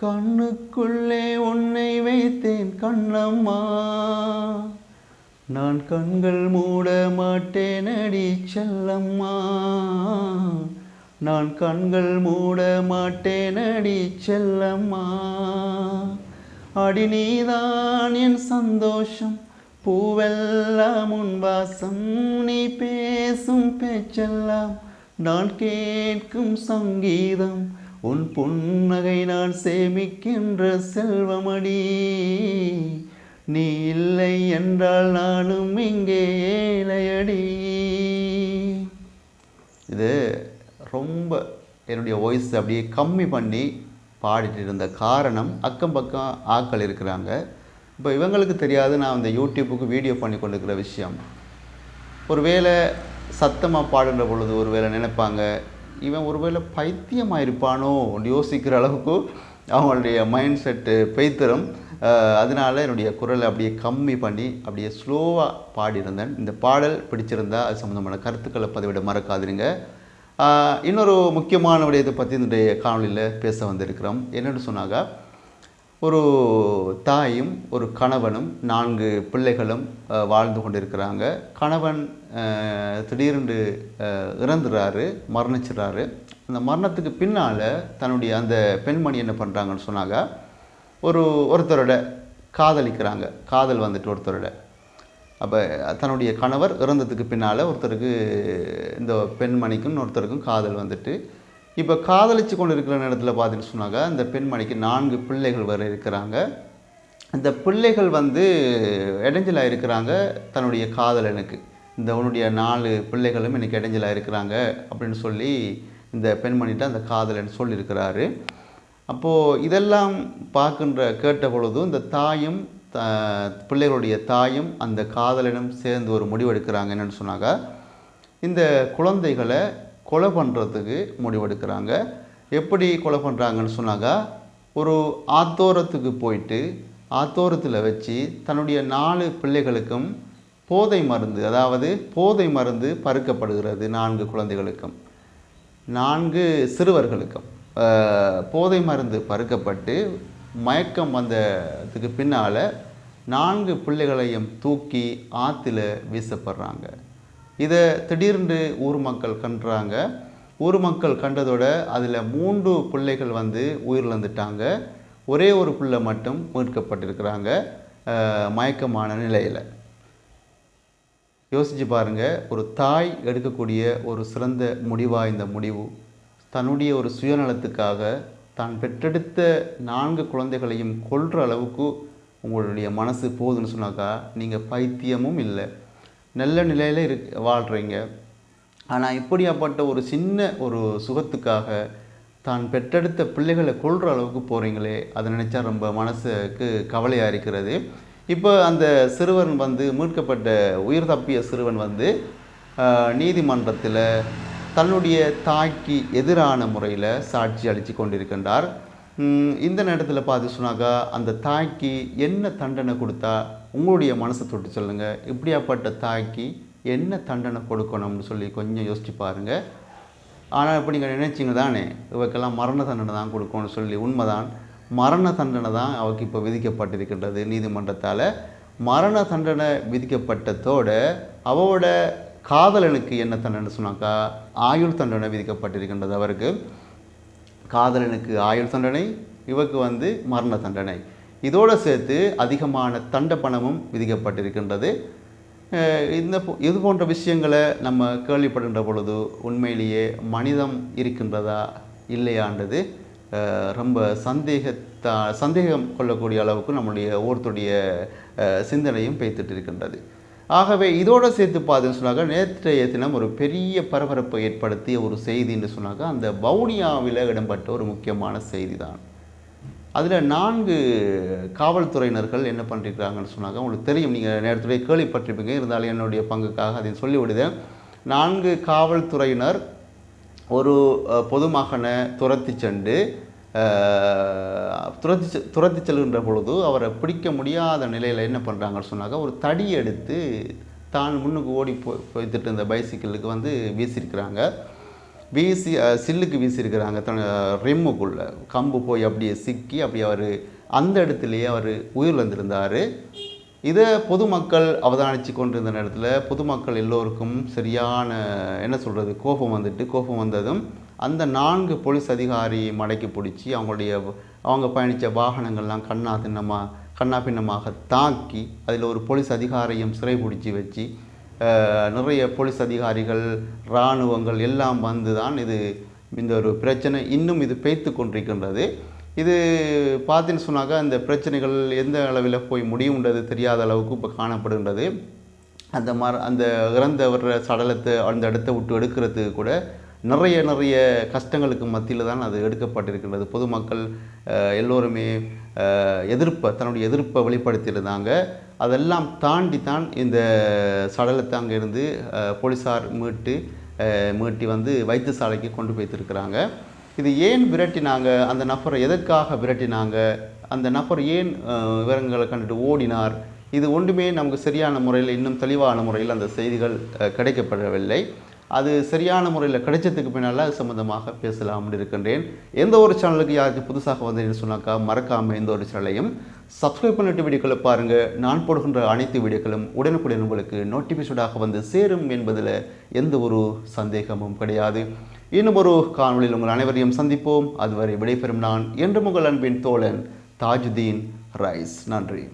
கண்ணுக்குள்ளே உன்னை வைத்தேன் கண்ணம்மா. நான் கண்கள் மூட மாட்டேன் அடி செல்லம்மா. நான் கண்கள் மூட மாட்டேன் அடி செல்லம்மா. அடி நீதான் என் சந்தோஷம் பூவெல்லாம் உன் வாசம். நீ பேசும் பேச்செல்லாம் நான் கேட்கும் சங்கீதம். உன் புன்னகை நான் சேமிக்கின்ற செல்வமடி. நீ இல்லை என்றால் நானும் இங்கே ஏழையடி. இது ரொம்ப என்னுடைய வாய்ஸ் அப்படியே கம்மி பண்ணி பாடிட்டு இருந்த காரணம் அக்கம் பக்கம் ஆக்கள் இருக்கிறாங்க. இப்போ இவங்களுக்கு தெரியாது நான் இந்த யூடியூப்புக்கு வீடியோ பண்ணி கொண்டிருக்கிற விஷயம். ஒருவேளை சத்தமாக பாடுகிற பொழுது ஒருவேளை நினைப்பாங்க இவன் ஒருவேளை பைத்தியமாக இருப்பானோ யோசிக்கிற அளவுக்கு அவங்களுடைய மைண்ட் செட்டு பைத்திரம் அதனால் என்னுடைய குரலை அப்படியே கம்மி பண்ணி அப்படியே ஸ்லோவாக பாடியிருந்தேன். இந்த பாடல் பிடிச்சிருந்தா அது சம்மந்தமான கருத்துக்களை பதிவிட மறக்காதுங்க இன்னொரு முக்கியமான விடயத்தை பற்றி என்னுடைய காணொலியில் பேச வந்திருக்கிறோம். என்னென்னு சொன்னாங்க ஒரு தாயும் ஒரு கணவனும் நான்கு பிள்ளைகளும் வாழ்ந்து கொண்டிருக்கிறாங்க. கணவன் திடீரென்று இறந்துறாரு மரணிச்சிடுறாரு அந்த மரணத்துக்கு பின்னால் தன்னுடைய அந்த பெண்மணி என்ன பண்ணுறாங்கன்னு சொன்னாங்க ஒரு ஒருத்தரோட காதலிக்கிறாங்க. காதல் வந்துட்டு ஒருத்தரோட. அப்போ தன்னுடைய கணவர் இறந்ததுக்கு பின்னால் ஒருத்தருக்கு இந்த பெண்மணிக்கும் ஒருத்தருக்கும் காதல் வந்துட்டு இப்போ காதலிச்சு கொண்டு இருக்கிற நேரத்தில் பார்த்துட்டு சொன்னாங்க இந்த பெண்மணிக்கு நான்கு பிள்ளைகள் வர இருக்கிறாங்க. இந்த பிள்ளைகள் வந்து இடைஞ்சலாக இருக்கிறாங்க தன்னுடைய காதலனுக்கு இந்த உன்னுடைய நாலு பிள்ளைகளும் எனக்கு இடைஞ்சலாக இருக்கிறாங்க அப்படின்னு சொல்லி இந்த பெண்மணிகிட்ட அந்த காதலன் சொல்லியிருக்கிறாரு. அப்போது இதெல்லாம் பார்க்கின்ற கேட்ட பொழுது இந்த தாயும் த பிள்ளைகளுடைய தாயும் அந்த காதலனும் சேர்ந்து ஒரு முடிவெடுக்கிறாங்க என்னென்னு சொன்னாங்க. இந்த குழந்தைகளை கொலை பண்ணுறதுக்கு முடிவெடுக்கிறாங்க. எப்படி கொலை பண்ணுறாங்கன்னு சொன்னாங்க ஒரு ஆத்தோரத்துக்கு போயிட்டு ஆத்தோரத்தில் வச்சு தன்னுடைய நாலு பிள்ளைகளுக்கும் போதை மருந்து அதாவது போதை மருந்து பருக்கப்படுகிறது நான்கு குழந்தைகளுக்கும். நான்கு சிறுவர்களுக்கும். போதை மருந்து பருக்கப்பட்டு மயக்கம் வந்ததுக்கு பின்னால் நான்கு பிள்ளைகளையும் தூக்கி ஆற்றுல வீசப்படுறாங்க. இதை திடீர்னு ஊர் மக்கள் கண்டுறாங்க ஊர் மக்கள் கண்டதோட அதில் மூன்று பிள்ளைகள் வந்து உயிரிழந்துட்டாங்க. ஒரே ஒரு பிள்ளை மட்டும் மீட்கப்பட்டிருக்கிறாங்க மயக்கமான நிலையில். யோசிச்சு பாருங்க ஒரு தாய் எடுக்கக்கூடிய ஒரு சிறந்த முடிவாக இந்த முடிவு? தன்னுடைய ஒரு சுயநலத்துக்காக தான் பெற்றெடுத்த நான்கு குழந்தைகளையும் கொள்கிற அளவுக்கு உங்களுடைய மனசு போகுதுன்னு சொன்னாக்கா நீங்கள் பைத்தியமும் இல்லை. நல்ல நிலையில் இரு வாழ்கிறீங்க ஆனால் இப்படியாப்பட்ட ஒரு சின்ன ஒரு சுகத்துக்காக தான் பெற்றெடுத்த பிள்ளைகளை கொள்கிற அளவுக்கு போகிறீங்களே அதை நினச்சா ரொம்ப மனசுக்கு கவலையாக இருக்கிறது. இப்போ அந்த சிறுவன் வந்து மீட்கப்பட்ட உயிர் தப்பிய சிறுவன் வந்து நீதிமன்றத்தில் தன்னுடைய தாய்க்கு எதிரான முறையில் சாட்சி அளித்து கொண்டிருக்கின்றார். இந்த நேரத்தில் பார்த்து சொன்னாக்கா அந்த தாய்க்கு என்ன தண்டனை கொடுத்தா உங்களுடைய மனசை தொட்டு சொல்லுங்கள் இப்படியாப்பட்ட தாய்க்கு என்ன தண்டனை கொடுக்கணும்னு சொல்லி கொஞ்சம் யோசிச்சு பாருங்கள் ஆனால் இப்போ நீங்கள் நினைச்சிங்க தானே இவக்கெல்லாம் மரண தண்டனை தான் கொடுக்கணும்னு சொல்லி. உண்மைதான். மரண தண்டனை தான் அவருக்கு இப்போ விதிக்கப்பட்டிருக்கின்றது நீதிமன்றத்தால். மரண தண்டனை விதிக்கப்பட்டதோட அவரோட காதலனுக்கு என்ன தண்டனை சொன்னாக்கா ஆயுள் தண்டனை விதிக்கப்பட்டிருக்கின்றது அவருக்கு. காதலனுக்கு ஆயுள் தண்டனை இவருக்கு வந்து மரண தண்டனை. இதோடு சேர்த்து அதிகமான தண்ட பணமும் விதிக்கப்பட்டிருக்கின்றது. இந்த இது போன்ற விஷயங்களை நம்ம கேள்விப்படுகின்ற பொழுது உண்மையிலேயே மனிதம் இருக்கின்றதா இல்லையான்றது ரொம்ப சந்தேகத்தா சந்தேகம் கொள்ளக்கூடிய அளவுக்கு நம்முடைய ஒவ்வொருத்தருடைய சிந்தனையும் பெய்த்துட்டு இருக்கின்றது. ஆகவே இதோடு சேர்த்து பார்த்தீங்கன்னு சொன்னாக்க நேற்றைய தினம் ஒரு பெரிய பரபரப்பை ஏற்படுத்திய ஒரு செய்தின்னு சொன்னாக்க அந்த வவுனியாவில் இடம்பெற்ற ஒரு முக்கியமான செய்தி தான் அதில் நான்கு காவல்துறையினர்கள் என்ன பண்ணிருக்கிறாங்கன்னு சொன்னாக்க உங்களுக்கு தெரியும் நீங்கள் நேரத்துடைய கேள்விப்பட்டிருப்பீங்க. இருந்தாலும் என்னுடைய பங்குக்காக அதை சொல்லிவிடுதேன். நான்கு காவல்துறையினர் ஒரு பொதுமகனை துரத்தி சென்று துரத்தி செ- துரத்தி செல்கின்ற பொழுது அவரை பிடிக்க முடியாத நிலையில் என்ன பண்ணுறாங்கன்னு சொன்னாங்க ஒரு தடி எடுத்து தான் முன்னுக்கு ஓடி போய் போய்த்துட்டு இருந்த பைசிக்கிளுக்கு வந்து வீசியிருக்கிறாங்க. வீசி சில்லுக்கு வீசியிருக்கிறாங்க தன் ரிம்முக்குள்ளே. கம்பு போய் அப்படியே சிக்கி அப்படியே அவர் அந்த இடத்துலையே அவர் உயிர் வந்திருந்தார் இதை பொதுமக்கள் அவதானித்து கொண்டிருந்த நேரத்தில் பொதுமக்கள் எல்லோருக்கும் சரியான என்ன சொல்கிறது கோபம் வந்துட்டு கோபம் வந்ததும் அந்த நான்கு போலீஸ் அதிகாரி மடக்கி பிடிச்சி அவங்களுடைய அவங்க பயணித்த வாகனங்கள்லாம் கண்ணா தின்னமாக கண்ணா பின்னமாக தாக்கி அதில் ஒரு போலீஸ் அதிகாரியும் சிறை பிடிச்சி வச்சு நிறைய போலீஸ் அதிகாரிகள் இராணுவங்கள் எல்லாம் வந்து தான் இது இந்த ஒரு பிரச்சனை இன்னும் இது பேய்த்து கொண்டிருக்கின்றது. இது பார்த்தீங்கன்னு சொன்னாக்கா இந்த பிரச்சனைகள் எந்த அளவில் போய் முடியுன்றது தெரியாத அளவுக்கு இப்போ காணப்படுகின்றது. அந்த மர அந்த இறந்தவர் சடலத்தை அந்த இடத்த விட்டு எடுக்கிறதுக்கு கூட நிறைய நிறைய கஷ்டங்களுக்கு மத்தியில் தான் அது எடுக்கப்பட்டிருக்கின்றது. பொதுமக்கள் எல்லோருமே எதிர்ப்பை தன்னுடைய எதிர்ப்பை வெளிப்படுத்தியிருந்தாங்க. அதெல்லாம் தாண்டி தான் இந்த சடலத்தை அங்கேருந்து போலீஸார் மீட்டு மீட்டி வந்து வைத்தியசாலைக்கு கொண்டு போய்த்திருக்கிறாங்க. இது ஏன் விரட்டினாங்க? அந்த நபரை எதற்காக விரட்டினாங்க? அந்த நபர் ஏன் விவரங்களை கண்டுட்டு ஓடினார்? இது ஒன்றுமே நமக்கு சரியான முறையில் இன்னும் தெளிவான முறையில் அந்த செய்திகள் கிடைக்கப்படவில்லை. அது சரியான முறையில் கிடைச்சதுக்கு பின்னால் அது சம்மந்தமாக பேசலாம்னு இருக்கின்றேன். எந்த ஒரு சேனலுக்கு யாருக்கும் புதுசாக வந்தேன்னு சொன்னாக்கா மறக்காமல் எந்த ஒரு சேனலையும் சப்ஸ்கிரைப் பண்ணிட்டு வீடியோக்களை பாருங்கள் நான் போடுகின்ற அனைத்து வீடியோக்களும் உடனுக்குடன் உங்களுக்கு நோட்டிஃபிகேஷனாக வந்து சேரும் என்பதில் எந்த ஒரு சந்தேகமும் கிடையாது. இன்னும் ஒரு காணொளியில் உங்கள் அனைவரையும் சந்திப்போம். அதுவரை விடைபெறும் நான் என்று உங்கள் அன்பின் தோழன் தாஜுதீன் ரைஸ். நன்றி.